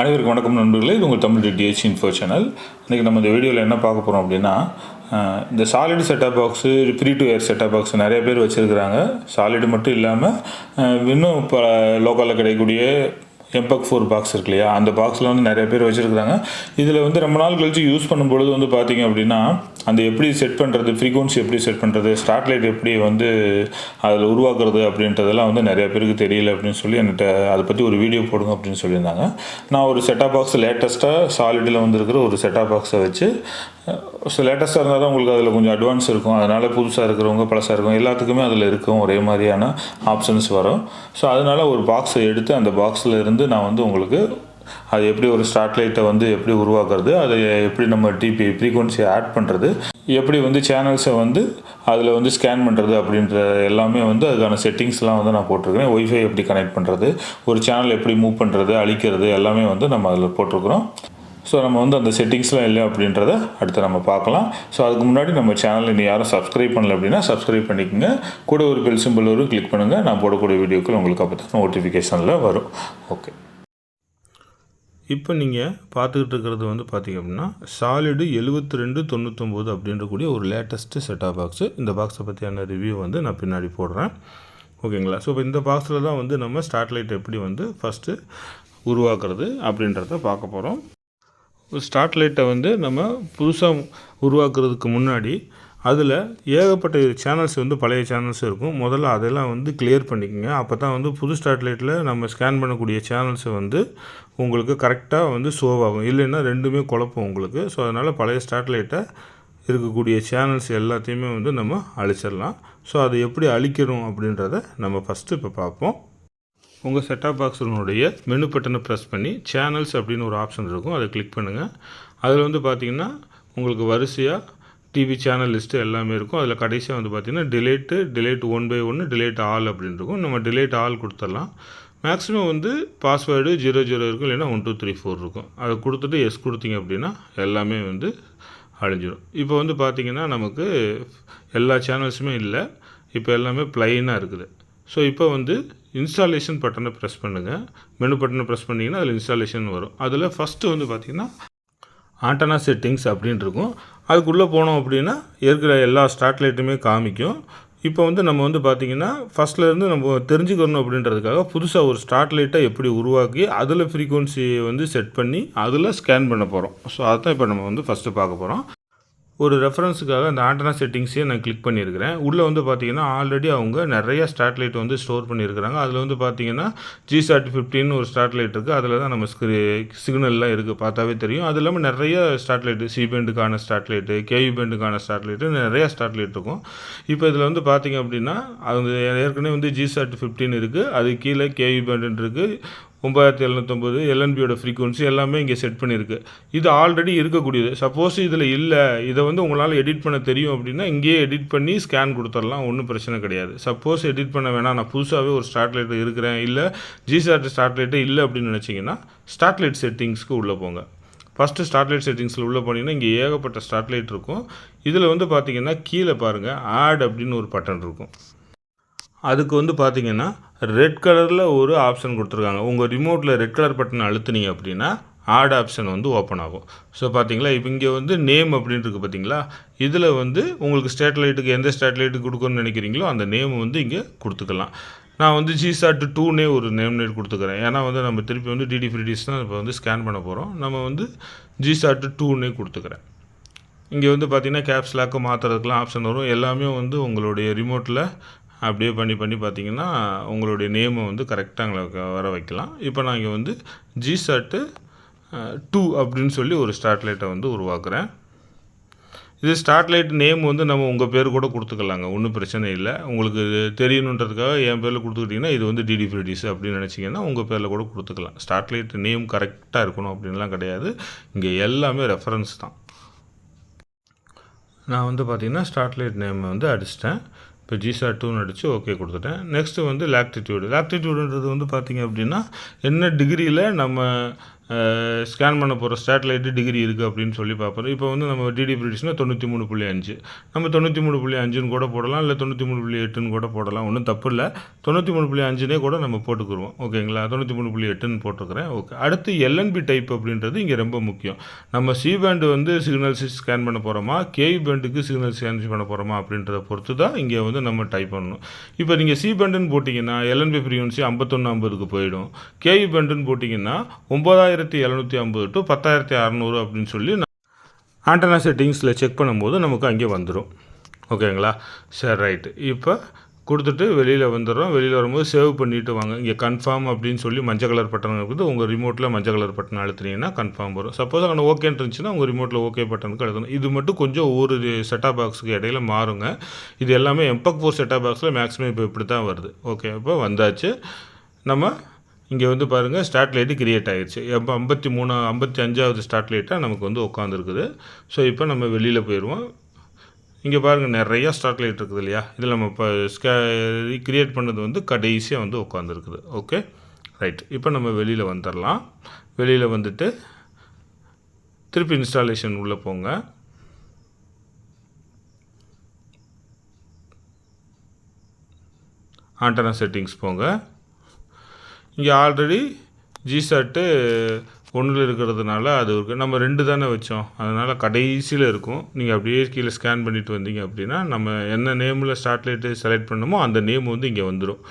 அனைவருக்கும் வணக்கம் நண்பர்களே. இது உங்கள் தமிழ் டிஹெச் இன்ஃபோ சேனல் இன்றைக்கி நம்ம இந்த வீடியோவில் என்ன பார்க்க போகிறோம் அப்படின்னா இந்த solid setup box free to air set-top box நிறைய பேர் வச்சுருக்கிறாங்க. சாலிடு மட்டும் இல்லாமல் இன்னும் இப்போ லோக்கலில் கிடைக்கக்கூடிய எம்பக் ஃபோர் பாக்ஸ் இருக்கு இல்லையா? அந்த பாக்ஸில் வந்து நிறைய பேர் வச்சுருக்குறாங்க. இதில் வந்து ரொம்ப நாள் கழிச்சு யூஸ் பண்ணும்பொழுது வந்து பார்த்தீங்க அப்படின்னா அந்த எப்படி செட் பண்ணுறது ஃப்ரீக்வன்சி எப்படி செட் பண்ணுறது ஸ்டார்ட் லைட் எப்படி வந்து அதில் உருவாக்குறது அப்படின்றதெல்லாம் வந்து நிறைய பேருக்கு தெரியல அப்படின்னு சொல்லி என்கிட்ட அதை பற்றி ஒரு வீடியோ போடுங்க அப்படின்னு சொல்லியிருந்தாங்க. நான் ஒரு செட்டாப் பாக்ஸ் லேட்டஸ்ட்டாக சாலிடில் வந்துருக்கிற ஒரு செட்டாப் பாக்ஸை வச்சு ஸோ லேட்டஸ்ட்டாக இருந்தால் தான் உங்களுக்கு அதில் கொஞ்சம் அட்வான்ஸ் இருக்கும். அதனால் புதுசாக இருக்கிறவங்க பழசாக இருக்கும் எல்லாத்துக்குமே அதில் இருக்கும் ஒரே மாதிரியான ஆப்ஷன்ஸ் வரும். ஸோ அதனால் ஒரு பாக்ஸை எடுத்து அந்த பாக்ஸில் இருந்து நான் வந்து உங்களுக்கு அது எப்படி ஒரு ஸ்டார்ட் லைட்டை வந்து எப்படி உருவாக்குறது அதை எப்படி நம்ம டிபி ஃப்ரீக்குவன்சியை ஆட் பண்ணுறது எப்படி வந்து சேனல்ஸை வந்து அதில் வந்து ஸ்கேன் பண்ணுறது அப்படின்ற எல்லாமே வந்து அதுக்கான செட்டிங்ஸ்லாம் வந்து நான் போட்டிருக்கிறேன். ஒய்ஃபை எப்படி கனெக்ட் பண்ணுறது ஒரு சேனல் எப்படி மூவ் பண்ணுறது அழிக்கிறது எல்லாமே வந்து நம்ம அதில் போட்டிருக்கிறோம். ஸோ நம்ம வந்து அந்த செட்டிங்ஸ்லாம் இல்லை அப்படின்றத அடுத்து நம்ம பார்க்கலாம். ஸோ அதுக்கு முன்னாடி நம்ம சேனல் நீ யாரும் சப்ஸ்கிரைப் பண்ணல அப்படின்னா சப்ஸ்கிரைப் பண்ணிக்கோங்க. கூட ஒரு பெல் சிம்பிள் வரும் கிளிக் பண்ணுங்கள் நான் போடக்கூடிய வீடியோக்கள் உங்களுக்கு அப்போ தான் நோட்டிஃபிகேஷனில் வரும். ஓகே இப்போ நீங்கள் பார்த்துக்கிட்டு இருக்கிறது வந்து பார்த்தீங்க அப்படின்னா சாலிடு எழுபத்தி ரெண்டு தொண்ணூத்தொம்போது அப்படின்றக்கூடிய ஒரு லேட்டஸ்ட்டு செட்டாக பாக்ஸு இந்த பாக்ஸை பற்றியான ரிவ்யூ வந்து நான் பின்னாடி போடுறேன். ஓகேங்களா? ஸோ இப்போ இந்த பாக்ஸில் தான் வந்து நம்ம ஸ்டார்ட் லைட் எப்படி வந்து ஃபஸ்ட்டு உருவாக்குறது அப்படின்றத பார்க்க போகிறோம் ஒரு வந்து நம்ம புதுசாக உருவாக்குறதுக்கு முன்னாடி அதில் ஏகப்பட்ட சேனல்ஸ் வந்து பழைய சேனல்ஸ் இருக்கும். முதல்ல அதெல்லாம் வந்து கிளியர் பண்ணிக்கோங்க. அப்போ தான் வந்து புது ஸ்டாட்லைட்டில் நம்ம ஸ்கேன் பண்ணக்கூடிய சேனல்ஸை வந்து உங்களுக்கு கரெக்டாக வந்து ஷோவ் ஆகும். இல்லைன்னா ரெண்டுமே குழப்பம் உங்களுக்கு. ஸோ அதனால் பழைய ஸ்டாட்லைட்டை இருக்கக்கூடிய சேனல்ஸ் எல்லாத்தையுமே வந்து நம்ம அழிச்சிடலாம். ஸோ அதை எப்படி அழிக்கிறோம் அப்படின்றத நம்ம ஃபஸ்ட்டு இப்போ பார்ப்போம். உங்கள் செட்டாப் பாக்ஸினுடைய மெனு பட்டனை ப்ரெஸ் பண்ணி சேனல்ஸ் அப்படின்னு ஒரு ஆப்ஷன் இருக்கும். அதை கிளிக் பண்ணுங்கள் அதில் வந்து பார்த்தீங்கன்னா உங்களுக்கு வரிசையாக டிவி சேனல் லிஸ்ட்டு எல்லாமே இருக்கும். அதில் கடைசியாக வந்து பார்த்தீங்கன்னா டிலேட்டு டிலேட் ஒன் பை ஒன்று டிலேட் ஆல் அப்படின்னு இருக்கும். நம்ம டிலேட் ஆல் கொடுத்துடலாம். மேக்ஸிமம் வந்து பாஸ்வேர்டு ஜீரோ ஜீரோ இருக்கும் இல்லைன்னா ஒன் டூ த்ரீ ஃபோர் இருக்கும். அதை கொடுத்துட்டு எஸ் கொடுத்தீங்க அப்படின்னா எல்லாமே வந்து அழிஞ்சிடும் இப்போ வந்து பார்த்தீங்கன்னா நமக்கு எல்லா சேனல்ஸுமே இல்லை. இப்போ எல்லாமே ப்ளைனாக இருக்குது. ஸோ இப்போ வந்து இன்ஸ்டாலேஷன் பட்டனை ப்ரெஸ் பண்ணுங்கள் மெனு பட்டனை ப்ரெஸ் பண்ணிங்கன்னா அதில் இன்ஸ்டாலேஷன் வரும். அதில் ஃபஸ்ட்டு வந்து பார்த்திங்கன்னா ஆண்டனா செட்டிங்ஸ் அப்படின்னு இருக்கும். அதுக்குள்ளே போனோம் அப்படின்னா இருக்கிற எல்லா ஸ்டாட்லைட்டுமே காமிக்கும். இப்போ வந்து நம்ம வந்து பார்த்திங்கன்னா ஃபஸ்ட்லேருந்து நம்ம தெரிஞ்சுக்கணும் அப்படின்றதுக்காக புதுசாக ஒரு ஸ்டார்ட் லைட்டை எப்படி உருவாக்கி அதில் ஃப்ரீக்குவன்சியை வந்து செட் பண்ணி அதில் ஸ்கேன் பண்ண போகிறோம் ஸோ அதுதான் இப்போ நம்ம வந்து ஃபஸ்ட்டு பார்க்க போகிறோம் ஒரு ரெஃபரன்ஸுக்காக அந்த ஆண்டனா செட்டிங்ஸையும் நான் கிளிக் பண்ணியிருக்கிறேன். உள்ளே வந்து பார்த்தீங்கன்னா ஆல்ரெடி அவங்க நிறைய ஸ்டாட்லைட் வந்து ஸ்டோர் பண்ணியிருக்கிறாங்க. அதில் வந்து பார்த்தீங்கன்னா ஜிசாட் ஃபிஃப்டின்னு ஒரு ஸ்டாட்லைட் இருக்குது அதில் தான் நம்ம ஸ்க்ரீ சிக்னல்லாம் இருக்குது பார்த்தாவே தெரியும். அது இல்லாமல் நிறைய ஸ்டாட்லைட்டு சி பேண்டுக்கான ஸ்டாட்லைட்டு கேவி பேண்டுக்கான ஸ்டாட்லைட்டு நிறைய ஸ்டாட்லைட் இருக்கும். இப்போ இதில் வந்து பார்த்தீங்க அப்படின்னா அது ஏற்கனவே வந்து ஜிசாட் ஃபிஃப்டின் இருக்குது அது கீழே கேவி பேண்டுன்னு இருக்குது ஒம்பதாயிரத்தி எழுநூத்தொம்பது எல்என்பியோட ஃப்ரீக்குவன்சி எல்லாமே இங்கே செட் பண்ணியிருக்கு. இது ஆல்ரெடி இருக்கக்கூடியது. சப்போஸ் இதில் இல்லை இதை வந்து உங்களால் எடிட் பண்ண தெரியும் அப்படின்னா இங்கேயே எடிட் பண்ணி ஸ்கேன் கொடுத்துடலாம். ஒன்றும் பிரச்சனை கிடையாது. சப்போஸ் எடிட் பண்ண வேணாம். நான் புதுசாகவே ஒரு ஸ்டாட்லைட்டை இருக்கிறேன். இல்லை ஜிசாட் ஸ்டார்ட்லைட்டு இல்லை அப்படின்னு நினச்சிங்கன்னா ஸ்டாட்லைட் செட்டிங்ஸ்க்கு உள்ளே போங்க. ஃபஸ்ட்டு ஸ்டாட்லைட் செட்டிங்ஸில் உள்ளே போனீங்கன்னா இங்கே ஏகப்பட்ட ஸ்டாட்லைட் இருக்கும். இதில் வந்து பார்த்தீங்கன்னா கீழே பாருங்கள் ஆட் அப்படின்னு ஒரு பட்டன் இருக்கும். அதுக்கு வந்து பார்த்தீங்கன்னா ரெட் கலரில் ஒரு ஆப்ஷன் கொடுத்துருக்காங்க. உங்கள் ரிமோட்டில் ரெட் கலர் பட்டன் அழுத்துனீங்க அப்படின்னா ஆட் ஆப்ஷன் வந்து ஓப்பன் ஆகும். ஸோ பார்த்தீங்களா இப்போ இங்கே வந்து நேம் அப்படின்னு இருக்குது பார்த்தீங்களா இதில் வந்து உங்களுக்கு ஸ்டேட்லைட்டுக்கு எந்த ஸ்டேட்லைட்டுக்கு கொடுக்கணும்னு நினைக்கிறீங்களோ அந்த நேம் வந்து இங்கே கொடுத்துக்கலாம். நான் வந்து ஜிசாட் டூனே ஒரு நேம் நேட் கொடுத்துக்கிறேன். ஏன்னா வந்து நம்ம திருப்பி வந்து டிடி ஃப்ரீடிஸ் தான் இப்போ வந்து ஸ்கேன் பண்ண போகிறோம் நம்ம வந்து ஜிசாட் டூனே கொடுத்துக்கிறேன். இங்கே வந்து பார்த்தீங்கன்னா கேப்ஸ்லாக்கு மாற்றுறதுக்குலாம் ஆப்ஷன் வரும். எல்லாமே வந்து உங்களுடைய ரிமோட்டில் அப்படியே பண்ணி பண்ணி பார்த்தீங்கன்னா உங்களுடைய நேமை வந்து கரெக்டாக வர வைக்கலாம். இப்போ நான் இங்கே வந்து ஜிசாட்டு டூ அப்படின்னு சொல்லி ஒரு ஸ்டார்ட்லைட்டை வந்து உருவாக்குறேன். இது ஸ்டார்ட்லைட் நேம் வந்து நம்ம உங்கள் பேர் கூட கொடுத்துக்கலாங்க. ஒன்றும் பிரச்சனை இல்லை. உங்களுக்கு இது தெரியணுன்றதுக்காக என் பேரில் கொடுத்துக்கிட்டிங்கன்னா இது வந்து டிடி ஃப்ரிடிஸ் அப்படின்னு நினச்சிங்கன்னா உங்கள் பேரில் கூட கொடுத்துக்கலாம். ஸ்டார்ட்லைட் நேம் கரெக்டாக இருக்கணும் அப்படின்லாம் கிடையாது. இங்கே எல்லாமே ரெஃபரன்ஸ் தான். நான் வந்து பார்த்தீங்கன்னா ஸ்டார்ட்லைட் நேம் வந்து அடிச்சிட்டேன். இப்போ ஜிசா டூன்னு அடித்து ஓகே கொடுத்துட்டேன். நெக்ஸ்ட்டு வந்து லாக்டிடியூடு லாக்டிடியூடுன்றது வந்து பார்த்திங்க அப்படின்னா என்ன டிகிரியில் நம்ம ஸ்கேன் பண்ண போகிற சேட்டலைட்டு டிகிரி இருக்குது அப்படின்னு சொல்லி பார்ப்போம். இப்போ வந்து நம்ம டிடி பிரிட்டிஷ்னா தொண்ணூற்றி மூணு புள்ளி அஞ்சு. நம்ம தொண்ணூற்றி மூணு புள்ளி அஞ்சுன்னு கூட போடலாம் இல்லை தொண்ணூற்றி மூணு புள்ளி எட்டுன்னு கூட போடலாம் ஒன்றும் தப்பு இல்லை. தொண்ணூற்றி மூணு புள்ளி அஞ்சுனே கூட நம்ம போட்டுக்குருவோம். ஓகேங்களா தொண்ணூற்றி மூணு புள்ளி எட்டுன்னு போட்டுக்கிறேன் ஓகே அடுத்து எல்என்பி டைப் அப்படின்றது இங்கே ரொம்ப முக்கியம். நம்ம சி பேண்டு வந்து சிக்னல்ஸ் ஸ்கேன் பண்ண போகிறோமா கேவி பேண்டுக்கு சிக்னல் ஸ்கேன் பண்ண போகிறோமா அப்படின்றத பொறுத்து தான் இங்கே வந்து நம்ம டைப் பண்ணணும். இப்போ நீங்கள் சி பேண்டுன்னு போட்டிங்கன்னா எல்என்பி ஃப்ரீவன்சி ஐம்பத்தொன்று ஐம்பதுக்கு போயிடும். கேவி பேண்டுன்னு போட்டிங்கன்னா ஒம்பதாயிரத்தி எழுநூற்றி ஐம்பது டு பத்தாயிரத்தி அறநூறு அப்படின்னு சொல்லி ஆண்டனா செட்டிங்ஸில் செக் பண்ணும்போது நமக்கு அங்கே வந்துடும் ஓகேங்களா? சரி ரைட்டு இப்போ கொடுத்துட்டு வெளியில் வந்துடுறோம். வெளியில் வரும்போது சேவ் பண்ணிவிட்டு வாங்க. இங்கே கன்ஃபார்ம் அப்படின்னு சொல்லி மஞ்சள் கலர் பட்டன் இருக்குது. உங்கள் ரிமோட்டில் மஞ்சள் கலர் பட்டன் அழுத்துனீங்கன்னா கன்ஃபார்ம் வரும். சப்போஸ் அங்கே ஓகேன்னு இருந்துச்சுன்னா உங்கள் ரிமோட்டில் ஓகே பட்டனுக்கு அழுத்தணும். இது மட்டும் கொஞ்சம் ஒவ்வொரு செட்டாப் பாக்ஸுக்கு இடையில மாறுங்க. இது எல்லாமே எம்பக் ஃபோர் செட்டாப் பாக்ஸில் மேக்ஸிமம் இப்போ இப்படி தான் வருது. ஓகே இப்போ வந்தாச்சு. நம்ம இங்கே வந்து பாருங்கள் ஸ்டார்ட் லைட்டு கிரியேட் ஆகிடுச்சு எப்போ ஐம்பத்தி மூணு ஐம்பத்தி அஞ்சாவது ஸ்டார்ட் லைட்டாக நமக்கு வந்து உட்காந்துருக்குது ஸோ இப்போ நம்ம வெளியில் போயிடுவோம் இங்கே பாருங்கள் நிறையா ஸ்டார்ட் லைட் இருக்குது இல்லையா? இதில் நம்ம இப்போ ஸ்கே கிரியேட் பண்ணது வந்து கடைசியாக வந்து உட்காந்துருக்குது ஓகே ரைட் இப்போ நம்ம வெளியில் வந்துடலாம் வெளியில் வந்துட்டு திருப்பி இன்ஸ்டாலேஷன் உள்ளே போங்க. ஆண்டனா செட்டிங்ஸ் போங்க. இங்கே ஆல்ரெடி ஜிசாட்டு ஒன்றில் இருக்கிறதுனால அது இருக்குது நம்ம ரெண்டு தானே வச்சோம். அதனால் கடைசியில் இருக்கும். நீங்கள் அப்படியே கீழே ஸ்கேன் பண்ணிவிட்டு வந்தீங்க அப்படின்னா நம்ம என்ன நேமில் ஸ்டார்ட்லைட்டு செலக்ட் பண்ணமோ அந்த நேம் வந்து இங்கே வந்துடும்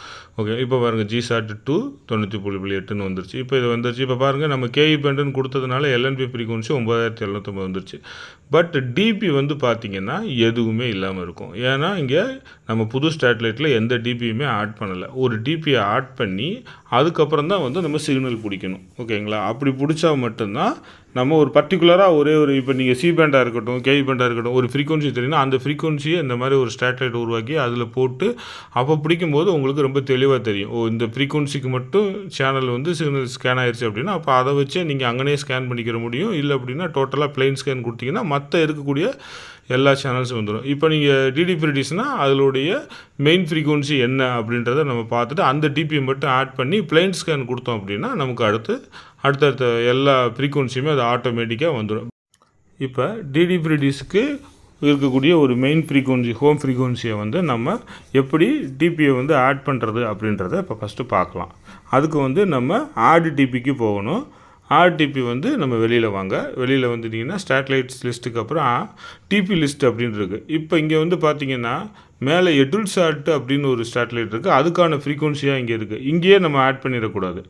ஓகே இப்போ பாருங்கள் ஜிசாட் டூ தொண்ணூற்றி புள்ளி புள்ளி எட்டுன்னு வந்துருச்சு. இப்போ இது வந்துருச்சு. இப்போ பாருங்கள் நம்ம கேஇ பேண்டுன்னு கொடுத்ததுனால எல்என்பி ஃப்ரீக்குவன்சி ஒம்பதாயிரத்தி எழுநூத்தொம்பது வந்துருச்சு. பட் டிபி வந்து பார்த்திங்கன்னா எதுவுமே இல்லாமல் இருக்கும். ஏன்னா இங்கே நம்ம புது ஸ்டேட்லைட்டில் எந்த டிபியுமே ஆட் பண்ணலை. ஒரு டிபியை ஆட் பண்ணி அதுக்கப்புறம் தான் வந்து நம்ம சிக்னல் பிடிக்கணும். ஓகேங்களா அப்படி பிடிச்சா மட்டும்தான் நம்ம ஒரு பர்டிகுலராக ஒரே ஒரு இப்போ நீங்கள் சி பேண்டாக இருக்கட்டும் கேவி பேண்டாக இருக்கட்டும் ஒரு ஃப்ரீக்வன்சி தெரியும்னா அந்த ஃப்ரீக்வன்சியை இந்த மாதிரி ஒரு ஸ்டேட்லைட் உருவாக்கி அதில் போட்டு அப்போ பிடிக்கும்போது உங்களுக்கு ரொம்ப தெளிவாக தெரியும். ஓ இந்த ஃப்ரீக்வன்சிக்கு மட்டும் சேனல் வந்து சிக்னல் ஸ்கேன் ஆயிடுச்சு அப்படின்னா அப்போ அதை வச்சே நீங்கள் அங்கேயே ஸ்கேன் பண்ணிக்கிற முடியும். இல்லை அப்படின்னா டோட்டலாக பிளைன் ஸ்கேன் கொடுத்தீங்கன்னா மற்ற இருக்கக்கூடிய எல்லா சேனல்ஸும் வந்துடும் இப்போ நீங்கள் டிடி ப்ரிடிஸ்னால் அதனுடைய மெயின் ஃப்ரீக்குவன்சி என்ன அப்படின்றத நம்ம பார்த்துட்டு அந்த டிபியை மட்டும் ஆட் பண்ணி பிளைன் ஸ்கேன் கொடுத்தோம் அப்படின்னா நமக்கு அடுத்து அடுத்தடுத்த எல்லா ஃப்ரீக்குவன்சியுமே அது ஆட்டோமேட்டிக்காக வந்துடும் இப்போ டிடி ப்ரிடிஸ்க்கு இருக்கக்கூடிய ஒரு மெயின் ஃப்ரீக்குவன்சி ஹோம் ஃப்ரீக்குவன்சியை வந்து நம்ம எப்படி டிபியை வந்து ஆட் பண்ணுறது அப்படின்றத இப்போ ஃபஸ்ட்டு பார்க்கலாம் அதுக்கு வந்து நம்ம ஆடு டிபிக்கு போகணும். ஆர்டிபி வந்து நம்ம வெளியில் வாங்க. வெளியில் வந்துட்டிங்கன்னா ஸ்டாட்லைட்ஸ் லிஸ்ட்டுக்கு அப்புறம் டிபி லிஸ்ட் அப்படின்னு இருக்குது இப்போ இங்கே வந்து பார்த்தீங்கன்னா மேலே எட்டுல் சாட் அப்படின்னு ஒரு ஸ்டாட்லைட் இருக்குது அதுக்கான ஃப்ரீக்குவன்சியாக இங்கே இருக்குது இங்கேயே நம்ம ஆட் பண்ணிடக்கூடாது.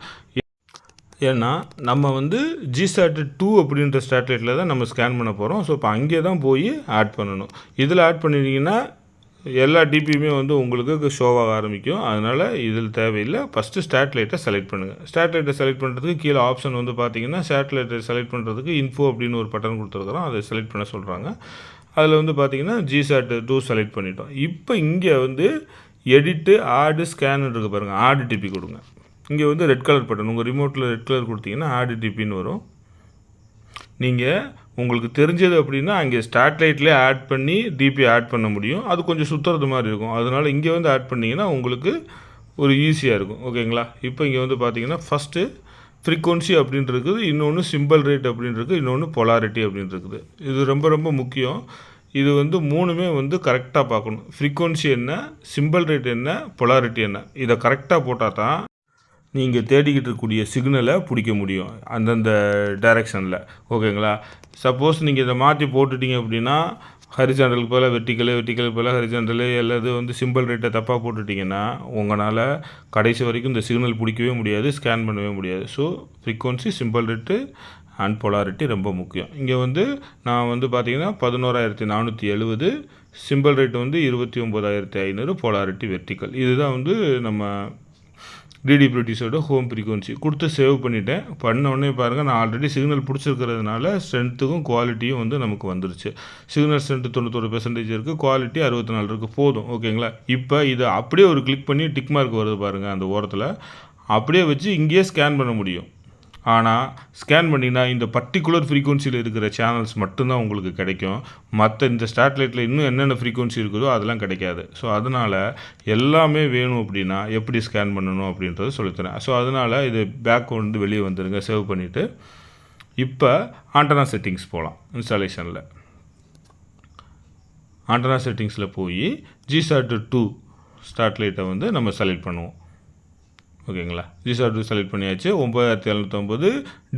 ஏன்னா நம்ம வந்து ஜிசாட் டூ அப்படின்ற ஸ்டாட்லைட்டில் தான் நம்ம ஸ்கேன் பண்ண போகிறோம் ஸோ இப்போ அங்கே தான் போய் ஆட் பண்ணணும். இதில் ஆட் பண்ணிட்டீங்கன்னா எல்லா டிபியுமே வந்து உங்களுக்கு ஷோவாக ஆரம்பிக்கும். அதனால் இதில் தேவையில்லை. ஃபஸ்ட்டு ஸ்டாட்லைட்டை செலக்ட் பண்ணுங்கள் ஸ்டாட்லைட்டை செலக்ட் பண்ணுறதுக்கு கீழே ஆப்ஷன் வந்து பார்த்தீங்கன்னா சேட்டலைட்டை செலக்ட் பண்ணுறதுக்கு இன்ஃபோ அப்படின்னு ஒரு பட்டன் கொடுத்துருக்குறோம். அதை செலக்ட் பண்ண சொல்கிறாங்க அதில் வந்து பார்த்தீங்கன்னா ஜிசாட் டூ செலக்ட் பண்ணிட்டோம். இப்போ இங்கே வந்து எடிட்டு ஆடு ஸ்கேன் இருக்குது பாருங்கள் ஆடு டிபி கொடுங்க. இங்கே வந்து ரெட் கலர் பட்டன் உங்கள் ரிமோட்டில் ரெட் கலர் கொடுத்தீங்கன்னா ஆடு டிபின்னு வரும். நீங்கள் உங்களுக்கு தெரிஞ்சது அப்படின்னா அங்கே ஸ்டாட்லைட்லேயே ஆட் பண்ணி டிபி ஆட் பண்ண முடியும். அது கொஞ்சம் சுற்றுறது மாதிரி இருக்கும். அதனால் இங்கே வந்து ஆட் பண்ணிங்கன்னா உங்களுக்கு ஒரு ஈஸியாக இருக்கும். ஓகேங்களா? இப்போ இங்கே வந்து பார்த்தீங்கன்னா ஃபஸ்ட்டு ஃப்ரீக்குவன்சி அப்படின்னு இருக்குது. இன்னொன்று சிம்பிள் ரேட் அப்படின்னு இருக்குது. இன்னொன்று பொலாரிட்டி அப்படின்னு இருக்குது. இது ரொம்ப ரொம்ப முக்கியம். இது வந்து மூணுமே வந்து கரெக்டாக பார்க்கணும். ஃப்ரீக்குவன்சி என்ன? சிம்பிள் ரேட் என்ன? பொலாரிட்டி என்ன? இதை கரெக்டாக போட்டால் தான் நீங்கள் தேடிக்கிட்டு இருக்கக்கூடிய சிக்னலை பிடிக்க முடியும். அந்தந்த டைரெக்ஷனில் ஓகேங்களா சப்போஸ் நீங்கள் இதை மாற்றி போட்டுட்டீங்க அப்படின்னா ஹரிசாண்டலுக்கு போல் வெட்டிக்கல் வெட்டிக்கல் போல் ஹரிசாண்டலு அல்லது வந்து சிம்பிள் ரேட்டை தப்பாக போட்டுட்டிங்கன்னா உங்களால் கடைசி வரைக்கும் இந்த சிக்னல் பிடிக்கவே முடியாது ஸ்கேன் பண்ணவே முடியாது. So frequency symbol rate and polarity ரொம்ப முக்கியம். இங்கே வந்து நான் வந்து பார்த்தீங்கன்னா பதினோராயிரத்தி நானூற்றி எழுபது சிம்பிள் ரேட் வந்து இருபத்தி ஒம்பதாயிரத்தி ஐநூறு பொலாரிட்டி வெர்டிக்கல் இதுதான் வந்து நம்ம டிடி ப்ரிட்டிஷோட ஹோம் ஃப்ரீக்வன்சி கொடுத்து சேவ் பண்ணிட்டேன். பண்ண உடனே பாருங்கள் நான் ஆல்ரெடி சிக்னல் பிடிச்சிருக்கிறதுனால ஸ்ட்ரென்த்துக்கும் குவாலிட்டியும் வந்து நமக்கு வந்துருச்சு. சிக்னல் ஸ்ட்ரென்த் தொண்ணூத்தொரு பெர்சன்டேஜ் இருக்குது குவாலிட்டி அறுபத்தி நாலு இருக்குது போதும் ஓகேங்களா இப்போ இதை அப்படியே ஒரு கிளிக் பண்ணி டிக் மார்க் வருது பாருங்கள் அந்த ஓரத்தில். அப்படியே வச்சு இங்கேயே ஸ்கேன் பண்ண முடியும். ஆனால் ஸ்கேன் பண்ணிங்கன்னா இந்த பர்டிகுலர் ஃப்ரீக்குவன்சியில் இருக்கிற சேனல்ஸ் மட்டும்தான் உங்களுக்கு கிடைக்கும். மற்ற இந்த ஸ்டாட்லைட்டில் இன்னும் என்னென்ன ஃப்ரீக்குவன்சி இருக்குதோ அதெல்லாம் கிடைக்காது. ஸோ அதனால் எல்லாமே வேணும் அப்படின்னா எப்படி ஸ்கேன் பண்ணணும் அப்படின்றத சொல்லித்தரேன். ஸோ அதனால் இது பேக் வந்து வெளியே வந்துடுங்க சேவ் பண்ணிவிட்டு இப்போ ஆண்டனா செட்டிங்ஸ் போகலாம் இன்ஸ்டாலேஷனில் ஆண்டனா செட்டிங்ஸில் போய் ஜிசாட் டூ ஸ்டாட்லைட்டை வந்து நம்ம செலக்ட் பண்ணுவோம். ஓகேங்களா? ஜிசாட் டூ செலக்ட் பண்ணியாச்சு. ஒம்பதாயிரத்தி எழுநூத்தொம்பது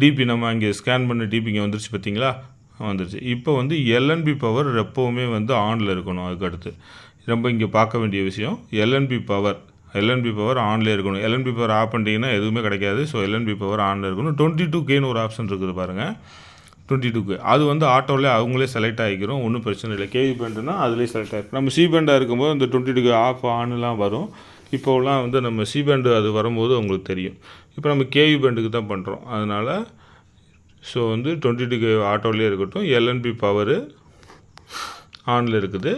டிபி நம்ம அங்கே ஸ்கேன் பண்ண டிபி இங்கே வந்துருச்சு பார்த்தீங்களா வந்துருச்சு. இப்போ வந்து எல்என்பி பவர் எப்போவுமே வந்து ஆனில் இருக்கணும் அதுக்கு அடுத்து ரொம்ப இங்கே பார்க்க வேண்டிய விஷயம் எல்என்பி பவர் எல்என்பி பவர் ஆன்லேயே இருக்கணும். எல்என்பி பவர் ஆஃப் பண்ணிட்டீங்கன்னா எதுவுமே கிடைக்காது. ஸோ எல்என்பி பவர் ஆனில் இருக்கணும். டுவெண்ட்டி டூ கேன்னு ஒரு ஆப்ஷன் இருக்குது பாருங்கள் டுவெண்ட்டி டூக்கு அது வந்து ஆட்டோவிலே அவங்களே செலக்ட் ஆகிக்கிறோம். ஒன்றும் பிரச்சனை இல்லை. கேவி பேண்ட்னா அதிலே செலக்ட் ஆகிருக்கும். நம்ம சி பேண்டாக இருக்கும்போது அந்த டுவெண்ட்டி டூக்கு ஆஃப் ஆன்லாம் வரும். இப்போலாம் வந்து நம்ம சி பேண்டு அது வரும்போது உங்களுக்கு தெரியும். இப்போ நம்ம கேவி பேண்டுக்கு தான் பண்ணுறோம் அதனால் ஸோ வந்து டுவெண்ட்டி கே ஆட்டோலையே இருக்கட்டும் எல்என்பி பவரு ஆனில் இருக்குது.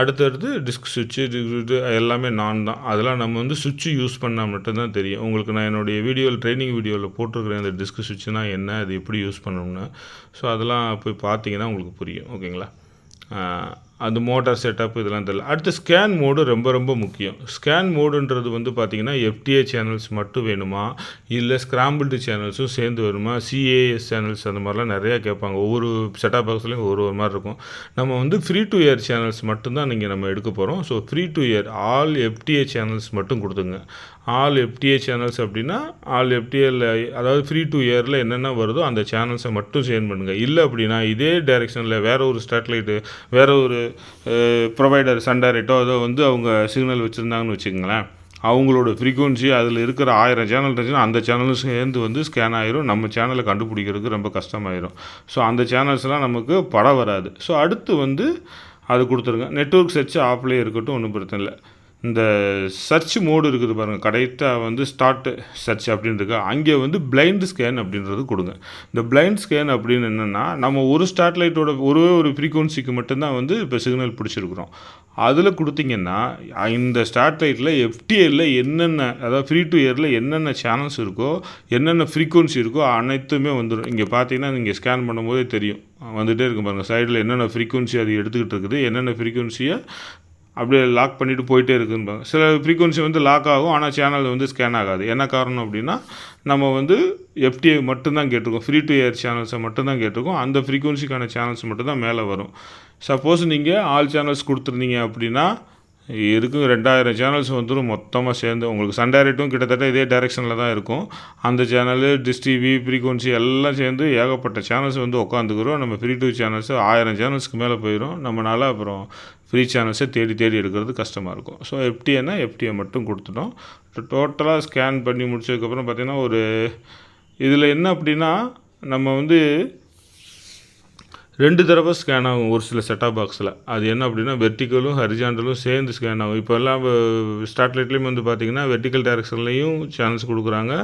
அடுத்தடுத்து டிஸ்க் சுவிட்சு இது எல்லாமே நான் தான். அதெல்லாம் நம்ம வந்து சுவிட்சு யூஸ் பண்ணால் மட்டும்தான் தெரியும். உங்களுக்கு நான் என்னுடைய வீடியோவில் ட்ரைனிங் வீடியோவில் போட்டிருக்கிறேன். அந்த டிஸ்க் சுவிட்சுனா என்ன அது எப்படி யூஸ் பண்ணணும்னு. ஸோ அதெல்லாம் போய் பார்த்தீங்கன்னா உங்களுக்கு புரியும். ஓகேங்களா? அந்த மோட்டார் செட்டப் இதெல்லாம் தெரியல. அடுத்து ஸ்கேன் மோடு ரொம்ப ரொம்ப முக்கியம். ஸ்கேன் மோடுன்றது வந்து பார்த்தீங்கன்னா எஃப்டிஏ சேனல்ஸ் மட்டும் வேணுமா? இல்லை ஸ்கிராம்பிள்டு சேனல்ஸும் சேர்ந்து வருமா? சிஏஎஸ் சேனல்ஸ் அந்த மாதிரிலாம் நிறையா கேட்பாங்க. ஒவ்வொரு செட்டப் பாக்ஸ்லேயும் ஒரு ஒரு மாதிரி இருக்கும். நம்ம வந்து ஃப்ரீ டு இயர் சேனல்ஸ் மட்டும்தான் நீங்கள் நம்ம எடுக்க போகிறோம் so free to air all FTA channels மட்டும் கொடுத்துங்க. ஆல் எஃப்டிஏ சேனல்ஸ் அப்படின்னா ஆல் எஃப்டிஏல அதாவது ஃப்ரீ டூ இயரில் என்னென்ன வருதோ அந்த சேனல்ஸை மட்டும் சேன் பண்ணுங்கள் இல்லை அப்படின்னா இதே டைரெக்ஷனில் வேறு ஒரு ஸ்டேட்லைட்டு வேறு ஒரு ப்ரொவைடர் சன் டைரக்டோ அதோ வந்து அவங்க சிக்னல் வச்சுருந்தாங்கன்னு வச்சுக்கோங்களேன். அவங்களோட ஃப்ரீக்குவன்சி அதில் இருக்கிற ஆயிரம் சேனல் இருந்துச்சுன்னா அந்த சேனலும் சேர்ந்து வந்து ஸ்கேன் ஆயிரும். நம்ம சேனலை கண்டுபிடிக்கிறதுக்கு ரொம்ப கஷ்டமாயிரும். ஸோ அந்த சேனல்ஸ்லாம் நமக்கு படம் வராது. ஸோ அடுத்து வந்து அது கொடுத்துருங்க. நெட்ஒர்க் சர்ச் ஆஃப்லேயே இருக்கட்டும் ஒன்றும் பிரச்சனை இல்லை. இந்த சர்ச் மோடு இருக்குது பாருங்கள் கரெக்டாக வந்து ஸ்டார்ட் சர்ச் அப்படின்னு இருக்கு அங்கே வந்து பிளைண்ட் ஸ்கேன் அப்படின்றது கொடுங்க. இந்த பிளைண்ட் ஸ்கேன் அப்படின்னு என்னென்னா நம்ம ஒரு ஸ்டாட்லைட்டோட ஒரே ஒரு ஃப்ரீக்குவன்சிக்கு மட்டும்தான் வந்து இப்போ சிக்னல் பிடிச்சிருக்கிறோம். அதில் கொடுத்தீங்கன்னா இந்த ஸ்டாட்லைட்டில் எஃப்டிஏல என்னென்ன அதாவது ஃப்ரீ டு இயரில் என்னென்ன சேனல்ஸ் இருக்கோ என்னென்ன ஃப்ரீக்குவன்சி இருக்கோ அனைத்துமே வந்துடும் இங்கே பார்த்தீங்கன்னா நீங்கள் ஸ்கேன் பண்ணும்போதே தெரியும். வந்துகிட்டே இருக்கும் பாருங்கள் சைடில் என்னென்ன ஃப்ரீக்குவன்சி அது எடுத்துக்கிட்டு இருக்குது என்னென்ன ஃப்ரீக்குவன்சியை அப்படியே லாக் பண்ணிவிட்டு போயிட்டே இருக்குன்பாங்க சில ஃப்ரீக்குவன்சி வந்து லாக் ஆகும் ஆனால் சேனல் வந்து ஸ்கேன் ஆகாது. என்ன காரணம் அப்படின்னா நம்ம வந்து எஃப்டிஐ மட்டும்தான் கேட்டிருக்கோம். ஃப்ரீ டு ஏர் சேனல்ஸை மட்டும்தான் கேட்டிருக்கோம். அந்த ஃப்ரீக்குவன்சிக்கான சேனல்ஸ் மட்டும்தான் மேலே வரும். சப்போஸ் நீங்கள் ஆல் சேனல்ஸ் கொடுத்துருந்தீங்க அப்படின்னா இருக்கும் ரெண்டாயிரம் சேனல்ஸ் வந்துடும் மொத்தமாக சேர்ந்து. உங்களுக்கு சன் டைரக்டும் கிட்டத்தட்ட இதே டைரெக்ஷனில் தான் இருக்கும். அந்த சேனலு டிஸ் டிவி ஃப்ரீக்குவன்சி எல்லாம் சேர்ந்து ஏகப்பட்ட சேனல்ஸ் வந்து உட்காந்துக்கிறோம். நம்ம ஃப்ரீ டூ சேனல்ஸ் ஆயிரம் சேனல்ஸ்க்கு மேலே போயிடும் நம்மளால் அப்புறம் ஃப்ரீ சேனல்ஸை தேடி தேடி எடுக்கிறது கஷ்டமாக இருக்கும். ஸோ எஃப்டிஏனா எஃப்டிஏ மட்டும் கொடுத்துட்டோம். டோட்டலாக ஸ்கேன் பண்ணி முடிச்சதுக்கப்புறம் பார்த்திங்கன்னா ஒரு இதில் என்ன அப்படின்னா நம்ம வந்து ரெண்டு தடவை ஸ்கேன் ஆகும் ஒரு சில செட்டாப் பாக்ஸில் அது என்ன அப்படின்னா வெர்டிக்கலும் ஹரிஜாண்டலும் சேர்ந்து ஸ்கேன் ஆகும். இப்போ எல்லாம் ஸ்டாட்லைட்லேயும் வந்து பார்த்தீங்கன்னா வெர்டிக்கல் டேரக்ஷன்லேயும் சேனல்ஸ் கொடுக்குறாங்க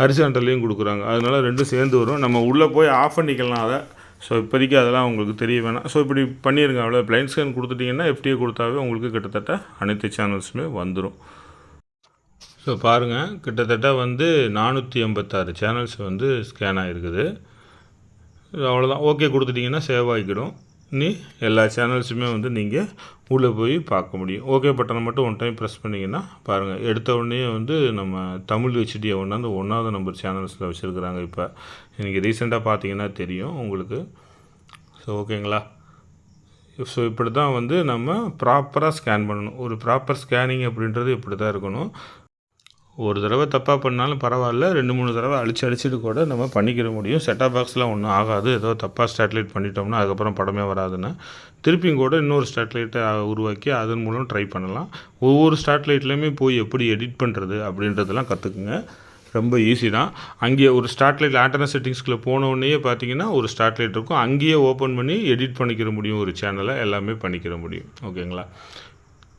ஹரிஜாண்டல்லையும் கொடுக்குறாங்க. அதனால ரெண்டும் சேர்ந்து வரும். நம்ம உள்ளே போய் ஆஃப் பண்ணிக்கலாம் அதை. ஸோ இப்போதைக்கு அதெல்லாம் உங்களுக்கு தெரிய வேணாம். ஸோ இப்படி பண்ணிடுங்க அவ்வளோ பிளைன் ஸ்கேன் கொடுத்துட்டிங்கன்னா எஃப்டிஏ கொடுத்தாவே உங்களுக்கு கிட்டத்தட்ட அனைத்து சேனல்ஸுமே வந்துடும் ஸோ பாருங்கள் கிட்டத்தட்ட வந்து நானூற்றி எண்பத்தாறு சேனல்ஸ் வந்து ஸ்கேன் ஆகிருக்குது அவ்வளோதான் ஓகே கொடுத்துட்டிங்கன்னா சேவ் ஆகிக்கிடும் நீ எல்லா சேனல்ஸுமே வந்து நீங்கள் உள்ளே போய் பார்க்க முடியும். ஓகே பட்டனை மட்டும் ஒன் டைம் ப்ரெஸ் பண்ணிங்கன்னா பாருங்கள் எடுத்த உடனே வந்து நம்ம தமிழ் ஹெச்டியை ஒன்றாந்து ஒன்றாவது நம்பர் சேனல்ஸில் வச்சுருக்குறாங்க இப்போ. இன்றைக்கி ரீசெண்டாக பார்த்தீங்கன்னா தெரியும் உங்களுக்கு. ஸோ ஓகேங்களா ஸோ இப்படி தான் வந்து நம்ம ப்ராப்பராக ஸ்கேன் பண்ணணும். ஒரு ப்ராப்பர் ஸ்கேனிங் அப்படின்றது இப்படி தான் இருக்கணும். ஒரு தடவை தப்பாக பண்ணாலும் பரவாயில்ல ரெண்டு மூணு தடவை அழிச்சு அழிச்சிட்டு கூட நம்ம பண்ணிக்கிற முடியும். செட்டாப் பாக்ஸ்லாம் ஒன்றும் ஆகாது. ஏதோ தப்பாக ஸ்டாட்லைட் பண்ணிட்டோம்னா அதுக்கப்புறம் படமே வராதுன்னு. திருப்பியும் கூட இன்னொரு ஸ்டாட்லைட்டை உருவாக்கி அதன் மூலம் ட்ரை பண்ணலாம். ஒவ்வொரு ஸ்டாட்லைட்லேயுமே போய் எப்படி எடிட் பண்ணுறது அப்படின்றதெல்லாம் கற்றுக்குங்க ரொம்ப ஈஸி தான். அங்கேயே ஒரு ஸ்டாட்லைட் ஆண்டனா செட்டிங்ஸ்குள்ளே போன பார்த்தீங்கன்னா ஒரு ஸ்டாட்லைட் இருக்கும். அங்கேயே ஓப்பன் பண்ணி எடிட் பண்ணிக்கிற முடியும் ஒரு சேனலை எல்லாமே பண்ணிக்கிற முடியும். ஓகேங்களா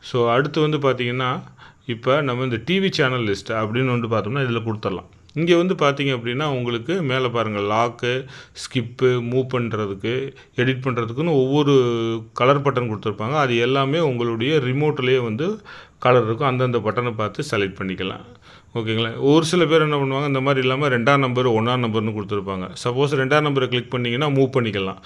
ஸோ அடுத்து வந்து பார்த்திங்கன்னா இப்போ நம்ம இந்த டிவி சேனல் லிஸ்ட் அப்படின்னு வந்து பார்த்தோம்னா இதில் கொடுத்துடலாம். இங்கே வந்து பார்த்தீங்க அப்படின்னா உங்களுக்கு மேலே பாருங்கள் லாக்கு ஸ்கிப்பு மூவ் பண்ணுறதுக்கு எடிட் பண்ணுறதுக்குன்னு ஒவ்வொரு கலர் பட்டன் கொடுத்துருப்பாங்க. அது எல்லாமே உங்களுடைய ரிமோட்லேயே வந்து கலர் இருக்கும். அந்தந்த பட்டனை பார்த்து செலக்ட் பண்ணிக்கலாம். ஓகேங்களா? ஒரு சில பேர் என்ன பண்ணுவாங்க இந்த மாதிரி இல்லாமல் ரெண்டாம் நம்பர் ஒன்றாம் நம்பர்னு கொடுத்துருப்பாங்க. சப்போஸ் ரெண்டாம் நம்பரை கிளிக் பண்ணிங்கன்னா மூவ் பண்ணிக்கலாம்.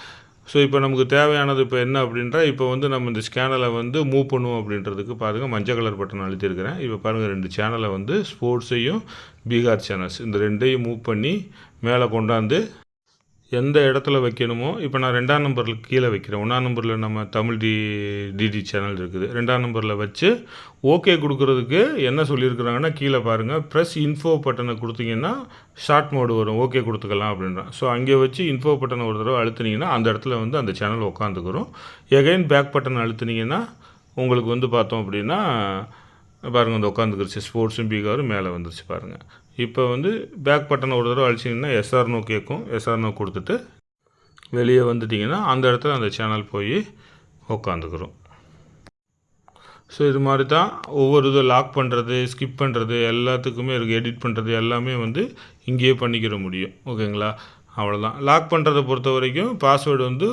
ஸோ இப்போ நமக்கு தேவையானது இப்போ என்ன அப்படின்றா இப்போ வந்து நம்ம இந்த ஸ்கேனலை வந்து மூவ் பண்ணுவோம் அப்படின்றதுக்கு பாருங்கள் மஞ்சள் கலர் பட்டன் அழுத்திருக்கிறேன் இப்போ பாருங்கள் ரெண்டு சேனலை வந்து ஸ்போர்ட்ஸையும் பீகார் சேனல்ஸ் இந்த ரெண்டையும் மூவ் பண்ணி மேலே கொண்டாந்து எந்த இடத்துல வைக்கணுமோ இப்போ நான் ரெண்டாம் நம்பரில் கீழே வைக்கிறேன். ஒன்றாம் நம்பரில் நம்ம தமிழ் டி டிடி சேனல் இருக்குது. ரெண்டாம் நம்பரில் வச்சு ஓகே கொடுக்குறதுக்கு என்ன சொல்லியிருக்கிறாங்கன்னா கீழே பாருங்கள் ப்ரெஸ் இன்ஃபோ பட்டனை கொடுத்தீங்கன்னா ஷார்ட் மோடு வரும். ஓகே கொடுத்துக்கலாம் அப்படின்றான். ஸோ அங்கே வச்சு இன்ஃபோ பட்டனை ஒரு தடவை அழுத்துனீங்கன்னா அந்த இடத்துல வந்து அந்த சேனல் உட்காந்துக்கிறோம் எகைன் பேக் பட்டன் அழுத்துனீங்கன்னா உங்களுக்கு வந்து பார்த்தோம் அப்படின்னா பாருங்கள் இந்த உட்காந்துக்கிருச்சு ஸ்போர்ட்ஸும் பீகாரும் மேலே வந்துருச்சு பாருங்கள் இப்போ வந்து பேக் பட்டனை ஒரு தடவை அழிச்சிங்கன்னா எஸ்ஆர்னோ கேட்கும். எஸ்ஆர்னோ கொடுத்துட்டு வெளியே வந்துட்டிங்கன்னா அந்த இடத்துல அந்த சேனல் போய் உட்காந்துக்கிறோம் ஸோ இது மாதிரி தான் ஒவ்வொரு இதை லாக் பண்ணுறது ஸ்கிப் பண்ணுறது எல்லாத்துக்குமே இருக்குது எடிட் பண்ணுறது எல்லாமே வந்து இங்கேயே பண்ணிக்கிற முடியும். ஓகேங்களா அவ்வளோதான் லாக் பண்ணுறதை பொறுத்த வரைக்கும் பாஸ்வேர்டு வந்து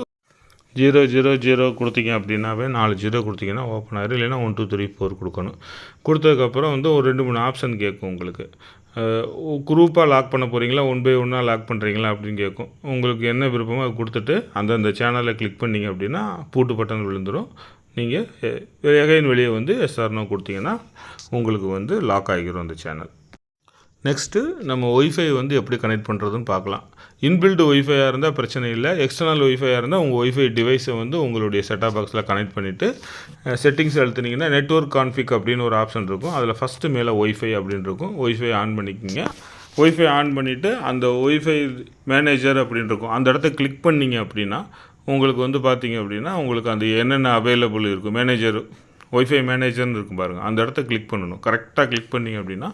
ஜீரோ ஜீரோ ஜீரோ கொடுத்தீங்க அப்படின்னாவே நாலு ஜீரோ கொடுத்தீங்கன்னா ஓப்பன் ஆயிரும். இல்லைன்னா ஒன் டூ த்ரீ ஃபோர் கொடுக்கணும். கொடுத்ததுக்கப்புறம் வந்து ஒரு ரெண்டு மூணு ஆப்ஷன் கேட்கும் உங்களுக்கு. குரூப்பாக லாக் பண்ண போகிறீங்களா ஒன் பை ஒன்னாக லாக் பண்ணுறீங்களா அப்படின்னு கேட்கும் உங்களுக்கு என்ன விருப்பமோ அதை கொடுத்துட்டு அந்தந்த சேனலை கிளிக் பண்ணிங்க அப்படின்னா பூட்டு பட்டன் விழுந்துடும் நீங்கள் எகைன் வெளியே வந்து எஸ்ஆர்னோ கொடுத்தீங்கன்னா உங்களுக்கு வந்து லாக் ஆகிரும் அந்த சேனல் நெக்ஸ்ட்டு நம்ம ஒய்ஃபை வந்து எப்படி கனெக்ட் பண்ணுறதுன்னு பார்க்கலாம். இன்பில்டு ஒய்ஃபையாக இருந்தால் பிரச்சனை இல்லை. எக்ஸ்டர்னல் ஒய்ஃபையாக இருந்தால் உங்கள் ஒய்ஃபை டிவைஸை வந்து உங்களுடைய செட்டாப் பாக்ஸில் கனெக்ட் பண்ணிவிட்டு செட்டிங்ஸ் அழுத்துனீங்கன்னா நெட்ஒர்க் கான்ஃபிக் அப்படின்னு ஒரு ஆப்ஷன் இருக்கும். அதில் ஃபஸ்ட்டு மேலே ஒய்ஃபை அப்படின்னு இருக்கும். ஒய்ஃபை ஆன் பண்ணிக்கிங்க. ஒய்ஃபை ஆன் பண்ணிவிட்டு அந்த ஒய்ஃபை மேனேஜர் அப்படின்னு இருக்கும். அந்த இடத்த கிளிக் பண்ணிங்க அப்படின்னா உங்களுக்கு வந்து பார்த்தீங்க அப்படின்னா உங்களுக்கு அந்த என்னென்ன அவைலபிள் இருக்கும் மேனேஜர் ஒய்ஃபை மேனேஜர்னு இருக்கும் பாருங்கள் அந்த இடத்த கிளிக் பண்ணணும். கரெக்டாக கிளிக் பண்ணிங்க அப்படின்னா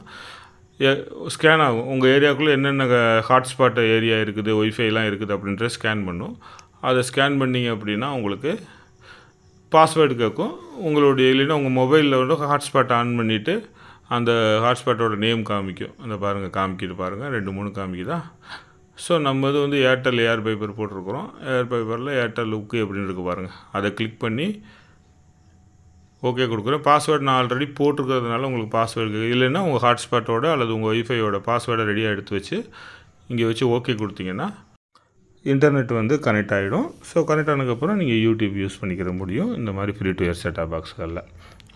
ஸ்கேன் ஆகும். உங்கள் ஏரியாவுக்குள்ளே என்னென்ன ஹாட்ஸ்பாட் ஏரியா இருக்குது ஒய்ஃபைலாம் இருக்குது அப்படின்ற ஸ்கேன் பண்ணும். அதை ஸ்கேன் பண்ணிங்க அப்படின்னா உங்களுக்கு பாஸ்வேர்டு கேட்கும். உங்களுடைய இல்லைன்னா உங்கள் மொபைலில் வந்து ஹாட்ஸ்பாட் ஆன் பண்ணிவிட்டு அந்த ஹாட்ஸ்பாட்டோட நேம் காமிக்கும். அந்த பாருங்கள் காமிக்கிட்டு பாருங்கள் ரெண்டு மூணு காமிக்குதா? ஸோ நம்ம இது வந்து ஏர்டெல் ஏர் பைப்பர் போட்டிருக்கிறோம். ஏர் பைப்பரில் ஏர்டெல் லுக்கு அப்படின்னு இருக்குது பாருங்கள் அதை கிளிக் பண்ணி ஓகே கொடுக்குறேன். பாஸ்வேர்டு நான் ஆல்ரெடி போட்டிருக்கிறதுனால உங்களுக்கு பாஸ்வேர்டு இல்லைன்னா உங்கள் ஹாட்ஸ்பாட்டோட அல்லது உங்கள் ஒய்ஃபையோட பாஸ்வேர்டை ரெடியாக எடுத்து வச்சு இங்கே வச்சு ஓகே கொடுத்தீங்கன்னா இன்டர்நெட் வந்து கனெக்ட் ஆகிடும் ஸோ கனெக்ட் ஆனதுக்கப்புறம் நீங்கள் யூடியூப் யூஸ் பண்ணிக்கிற முடியும். இந்த மாதிரி ஃப்ரீ டு இயர் செட்டாக பாக்ஸ்களில்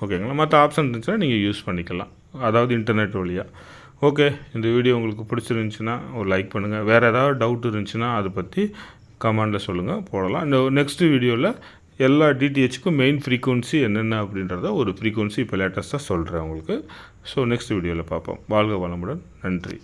ஓகேங்களா மற்ற ஆப்ஷன் இருந்துச்சுன்னா நீங்கள் யூஸ் பண்ணிக்கலாம். அதாவது இன்டர்நெட் வழியாக ஓகே இந்த வீடியோ உங்களுக்கு பிடிச்சிருந்துச்சுன்னா ஒரு லைக் பண்ணுங்கள் வேறு ஏதாவது டவுட் இருந்துச்சுன்னா அதை பற்றி கமெண்டில் சொல்லுங்கள் போடலாம். இந்த நெக்ஸ்ட் வீடியோவில் எல்லா டிடிஹெச்சுக்கும் மெயின் ஃப்ரீக்குவன்சி என்னென்ன அப்படின்றத ஒரு ஃப்ரீக்குவன்சி இப்போ லேட்டஸ்ட்டாக சொல்கிறேன் உங்களுக்கு. ஸோ நெக்ஸ்ட் வீடியோவில் பார்ப்போம். வாழ்க வளமுடன். நன்றி.